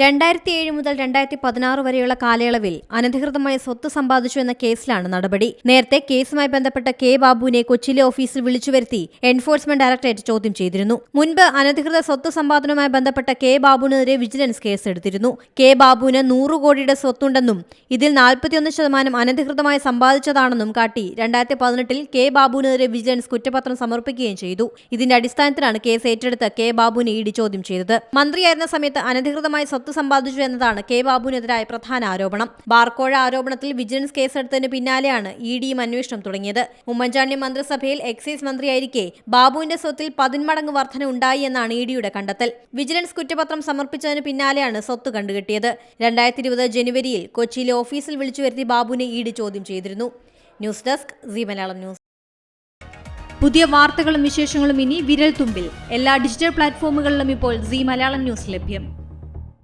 രണ്ടായിരത്തി ഏഴ് മുതൽ രണ്ടായിരത്തി പതിനാറ് വരെയുള്ള കാലയളവിൽ അനധികൃതമായ സ്വത്ത് സമ്പാദിച്ചു എന്ന കേസിലാണ് നടപടി. നേരത്തെ കേസുമായി ബന്ധപ്പെട്ട കെ ബാബുവിനെ കൊച്ചിയിലെ ഓഫീസിൽ വിളിച്ചു വരുത്തി എൻഫോഴ്സ്മെന്റ് ഡയറക്ടറേറ്റ് ചോദ്യം ചെയ്തിരുന്നു. മുൻപ് അനധികൃത സ്വത്ത് സമ്പാദനവുമായി ബന്ധപ്പെട്ട കെ ബാബുവിനെതിരെ വിജിലൻസ് കേസ് എടുത്തിരുന്നു കെ ബാബുവിന് നൂറ് കോടിയുടെ സ്വത്തുണ്ടെന്നും ഇതിൽ നാൽപ്പത്തിയൊന്ന് ശതമാനം അനധികൃതമായി സമ്പാദിച്ചതാണെന്നും കാട്ടി രണ്ടായിരത്തി പതിനെട്ടിൽ കെ ബാബുവിനെതിരെ വിജിലൻസ് കുറ്റപത്രം സമർപ്പിക്കുകയും ചെയ്തു. ഇതിന്റെ അടിസ്ഥാനത്തിലാണ് കേസ് ഏറ്റെടുത്ത് കെ ബാബുവിനെ ഇടി ചോദ്യം ചെയ്തത്. മന്ത്രിയായിരുന്ന സമയത്ത് അനധികൃതമായി സ്വത്ത് സമ്പാദിച്ചു എന്നതാണ് കെ ബാബുവിനെതിരായ പ്രധാന ആരോപണം. ബാർക്കോഴ ആരോപണത്തിൽ വിജിലൻസ് കേസെടുത്തതിന് പിന്നാലെയാണ് ഇ ഡിയും അന്വേഷണം തുടങ്ങിയത്. ഉമ്മൻചാണ്ടി മന്ത്രിസഭയിൽ എക്സൈസ് മന്ത്രിയായിരിക്കെ ബാബുവിന്റെ സ്വത്തിൽ പതിന്മടങ്ങ് വർധന ഉണ്ടായി എന്നാണ് ഇ ഡിയുടെ കണ്ടെത്തൽ. വിജിലൻസ് കുറ്റപത്രം സമർപ്പിച്ചതിന് പിന്നാലെയാണ് സ്വത്ത് കണ്ടുകെട്ടിയത്. രണ്ടായിരത്തി ഇരുപത് ജനുവരിയിൽ കൊച്ചിയിലെ ഓഫീസിൽ വിളിച്ചു വരുത്തി ബാബുവിനെ ഇ ഡി ചോദ്യം ചെയ്തിരുന്നു. News desk C Malayalam news. പുതിയ വാർത്തകളും വിശേഷങ്ങളും ഇനി വിരൽ തുമ്പിൽ എല്ലാ ഡിജിറ്റൽ പ്ലാറ്റ്ഫോമുകളിലും ഇപ്പോൾ സി മലയാളം ന്യൂസ് ലഭ്യം.